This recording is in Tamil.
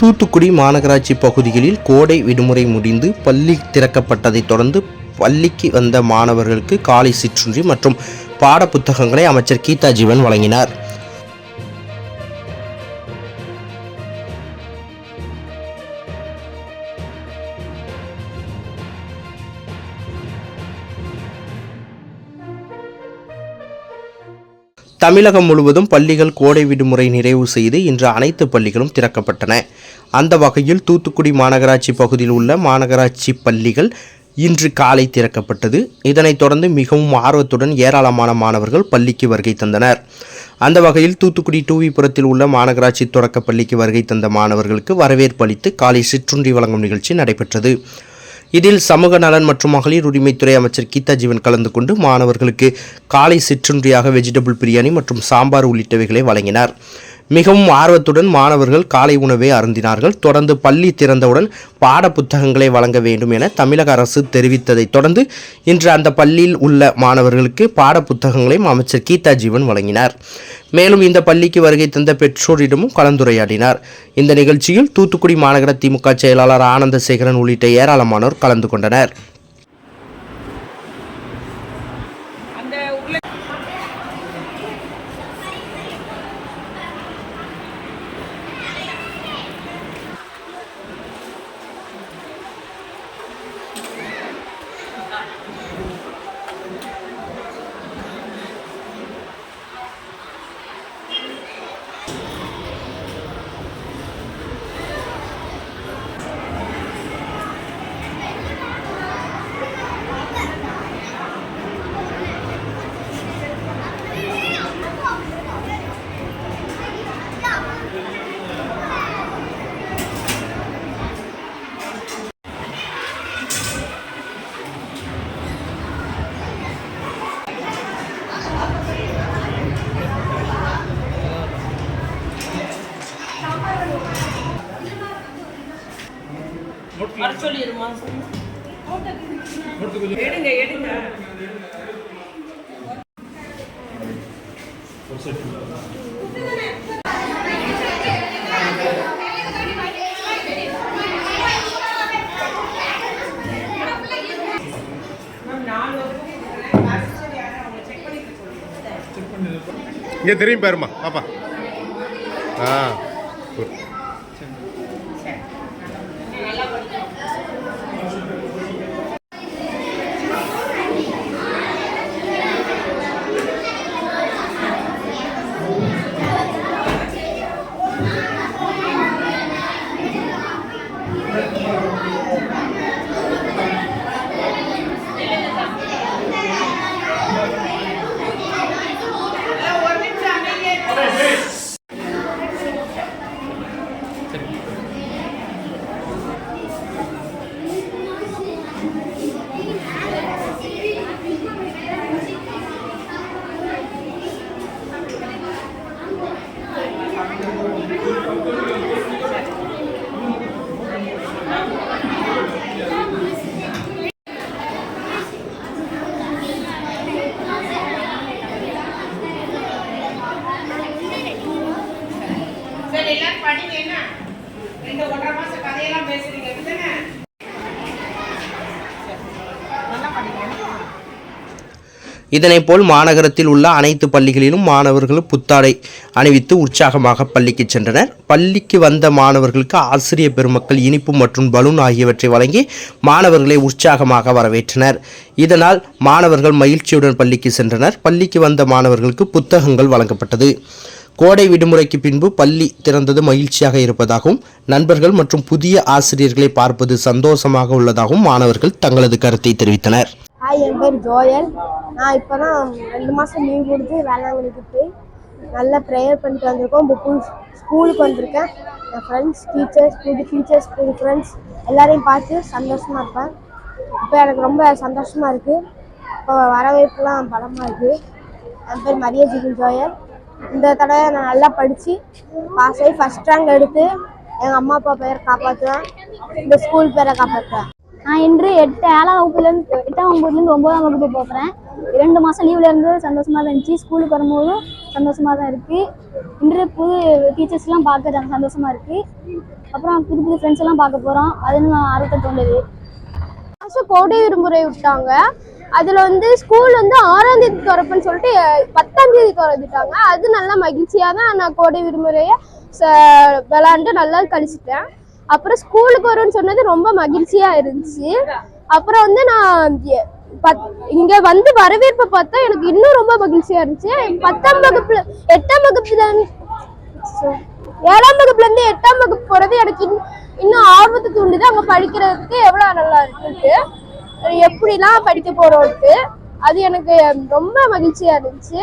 தூத்துக்குடி மாநகராட்சி பகுதிகளில் கோடை விடுமுறை முடிந்து பள்ளி திறக்கப்பட்டதைத் தொடர்ந்து பள்ளிக்கு வந்த மாணவர்களுக்கு காலை சிற்றுண்டி மற்றும் பாடப்புத்தகங்களை அமைச்சர் கீதா ஜீவன் வழங்கினார். தமிழகம் முழுவதும் பள்ளிகள் கோடை விடுமுறை நிறைவு செய்து இன்று அனைத்து பள்ளிகளும் திறக்கப்பட்டன. அந்த வகையில் தூத்துக்குடி மாநகராட்சி பகுதியில் உள்ள மாநகராட்சி பள்ளிகள் இன்று காலை திறக்கப்பட்டது. இதனைத் தொடர்ந்து மிகவும் ஆர்வத்துடன் ஏராளமான மாணவர்கள் பள்ளிக்கு வருகை தந்தனர். அந்த வகையில் தூத்துக்குடி டூவிபுரத்தில் உள்ள மாநகராட்சி தொடக்க பள்ளிக்கு வருகை தந்த மாணவர்களுக்கு வரவேற்பு அளித்து காலை சிற்றுண்டி வழங்கும் நிகழ்ச்சி நடைபெற்றது. இதில் சமூக நலன் மற்றும் மகளிர் உரிமைத்துறை அமைச்சர் கீதா ஜீவன் கலந்து கொண்டு மாணவர்களுக்கு காலை சிற்றுன்றியாக வெஜிடபிள் பிரியாணி மற்றும் சாம்பார் உள்ளிட்டவைகளை வழங்கினார். மிகவும் ஆர்வத்துடன் மாணவர்கள் காலை உணவை அருந்தினார்கள். தொடர்ந்து பள்ளி திறந்தவுடன் பாட புத்தகங்களை வழங்க வேண்டும் என தமிழக அரசு தெரிவித்ததை தொடர்ந்து இன்று அந்த பள்ளியில் உள்ள மாணவர்களுக்கு பாட புத்தகங்களையும் அமைச்சர் கீதா ஜீவன் வழங்கினார். மேலும் இந்த பள்ளிக்கு வருகை தந்த பெற்றோரிடமும் கலந்துரையாடினார். இந்த நிகழ்ச்சியில் தூத்துக்குடி மாநகர திமுக செயலாளர் ஆனந்த சேகரன் உள்ளிட்ட ஏராளமானோர் கலந்து கொண்டனர் அந்த உள்ள வர சொல்லிடுமா எடுங்க எடுங்க. இங்கே தெரியும் பாருமா பாப்பா. ஆ good. போல் எல்லாரும் படிங்க என்ன? ரெண்டு ஒன்றரை மாசம் கதையெல்லாம் பேசுறீங்க அப்படிதானே இதனைப்போல் மாநகரத்தில் உள்ள அனைத்து பள்ளிகளிலும் மாணவர்கள் புத்தாடை அணிவித்து உற்சாகமாக பள்ளிக்கு சென்றனர். பள்ளிக்கு வந்த மாணவர்களுக்கு ஆசிரிய பெருமக்கள் இனிப்பு மற்றும் பலூன் ஆகியவற்றை வழங்கி மாணவர்களை உற்சாகமாக வரவேற்றனர். இதனால் மாணவர்கள் மகிழ்ச்சியுடன் பள்ளிக்கு சென்றனர். பள்ளிக்கு வந்த மாணவர்களுக்கு புத்தகங்கள் வழங்கப்பட்டது. கோடை விடுமுறைக்கு பின்பு பள்ளி திறந்தது மகிழ்ச்சியாக இருப்பதாகவும் நண்பர்கள் மற்றும் புதிய ஆசிரியர்களை பார்ப்பது சந்தோஷமாக உள்ளதாகவும் மாணவர்கள் தங்களது கருத்தை தெரிவித்தனர். ஹாய் என் பேர் ஜோயல். நான் இப்போ தான் ரெண்டு மாதம் லீவ் கொடுத்து வேளாங்கண்ணிக்கு போய் நல்லா ப்ரேயர் பண்ணிட்டு வந்திருக்கோம். இப்போ ஸ்கூலுக்கு வந்திருக்கேன். என் ஃப்ரெண்ட்ஸ் டீச்சர்ஸ் புது டீச்சர்ஸ் புது ஃப்ரெண்ட்ஸ் எல்லாரையும் பார்த்து சந்தோஷமாக இருப்பேன். இப்போ எனக்கு ரொம்ப சந்தோஷமாக இருக்குது இப்போ வரவேற்புலாம் பலமாக இருக்குது என் பேர் மரிய ஜிகின் ஜோயல். இந்த தடவை நான் நல்லா படித்து பாஸ் ஆகி ஃபஸ்ட் ரேங்க் எடுத்து எங்கள் அம்மா அப்பா பேரை காப்பாற்றுவேன் இந்த ஸ்கூல் பேரை காப்பாற்றுவேன் நான் இன்று எட்டு ஏழாம் வகுப்புலேருந்து எட்டாம் வகுப்புலேருந்து ஒன்பதாம் வகுப்பு போகிறேன் இரண்டு மாதம் லீவ்ல இருந்து சந்தோஷமா தான் இருந்துச்சு. ஸ்கூலுக்கு வரும்போதும் சந்தோஷமா தான் இருக்கு. இன்று புது டீச்சர்ஸ்லாம் பார்க்க சந்தோஷமா இருக்கு. அப்புறம் புது புது ஃப்ரெண்ட்ஸ் எல்லாம் பார்க்க போறோம். அதுன்னு ஆர்வத்தை தோணுது கோடை விடுமுறை விட்டாங்க. அதில் வந்து ஸ்கூல் வந்து ஆறாம் தேதி திறப்புன்னு சொல்லிட்டு பத்தாம் தேதி திறந்துட்டாங்க. அது நல்லா மகிழ்ச்சியாக தான் நான் கோடை விடுமுறையை ச- விளாண்டு நல்லா கழிச்சிட்டேன். அப்புறம் ஸ்கூலுக்கு வரும்னு சொன்னது ரொம்ப மகிழ்ச்சியாக இருந்துச்சு. அப்புறம் வந்து நான் பத் இங்கே வந்து வரவேற்பை பார்த்தா எனக்கு இன்னும் ரொம்ப மகிழ்ச்சியாக இருந்துச்சு. பத்தாம் வகுப்புல எட்டாம் வகுப்புல ஏழாம் வகுப்புல இருந்து எட்டாம் வகுப்பு போறது எனக்கு இன்னும் இன்னும் ஆர்வத்தை தூண்டுது. அங்க படிக்கிறதுக்கு எவ்வளவு நல்லா இருக்குன்ட்டு. எப்படிலாம் படிக்க போறோம்ட்டு அது எனக்கு ரொம்ப மகிழ்ச்சியா இருந்துச்சு.